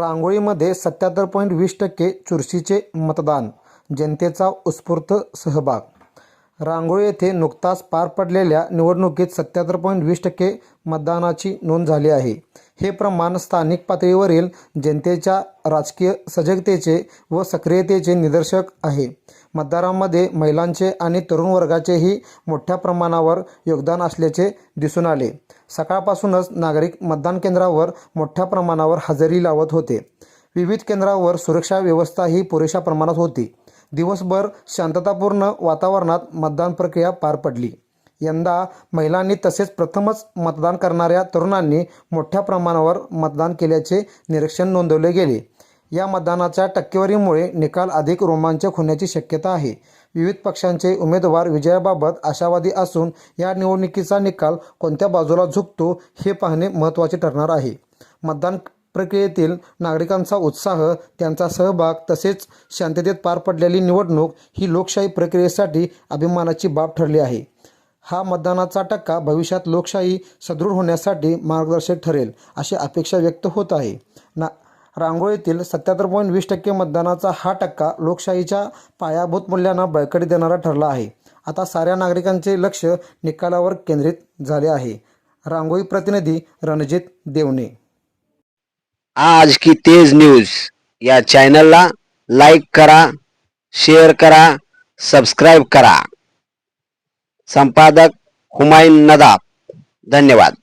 रांगोळीमध्ये सत्याहत्तर पॉईंट वीस टक्के चुरशीचे मतदान जनतेचा उत्स्फूर्त सहभाग. रांगोळी येथे नुकताच पार पडलेल्या निवडणुकीत सत्याहत्तर पॉईंट वीस टक्के मतदानाची नोंद झाली आहे. हे प्रमाण स्थानिक पातळीवरील जनतेच्या राजकीय सजगतेचे व सक्रियतेचे निदर्शक आहे. मतदारांमध्ये महिलांचे आणि तरुण वर्गाचेही मोठ्या प्रमाणावर योगदान असल्याचे दिसून आले. सकाळपासूनच नागरिक मतदान केंद्रावर मोठ्या प्रमाणावर हजेरी लावत होते. विविध केंद्रावर सुरक्षा व्यवस्थाही पुरेशा प्रमाणात होती. दिवसभर शांततापूर्ण वातावरणात मतदान प्रक्रिया पार पडली. यंदा महिलांनी तसेच प्रथमच मतदान करणाऱ्या तरुणांनी मोठ्या प्रमाणावर मतदान केल्याचे निरीक्षण नोंदवले गेले. या मतदानाच्या टक्केवारीमुळे निकाल अधिक रोमांचक होण्याची शक्यता आहे. विविध पक्षांचे उमेदवार विजयाबाबत आशावादी असून या निवडणुकीचा निकाल कोणत्या बाजूला झुकतो हे पाहणे महत्त्वाचे ठरणार आहे. मतदान प्रक्रियेतील नागरिकांचा उत्साह त्यांचा सहभाग तसेच शांततेत पार पडलेली निवडणूक ही लोकशाही प्रक्रियेसाठी अभिमानाची बाब ठरली आहे. हा मतदानाचा टक्का भविष्यात लोकशाही सदृढ होण्यासाठी मार्गदर्शक ठरेल अशी अपेक्षा व्यक्त होत आहे. ना रांगोळीतील सत्याहत्तर पॉईंट वीस टक्के मतदानाचा हा टक्का लोकशाहीच्या पायाभूत मूल्यांना बळकटी देणारा ठरला आहे. आता साऱ्या नागरिकांचे लक्ष निकालावर केंद्रित झाले आहे. रांगोळी प्रतिनिधी रणजित देवणे आज की तेज न्यूज या चॅनलला लाईक करा शेअर करा सबस्क्राईब करा. संपादक हुमायून नदाब. धन्यवाद.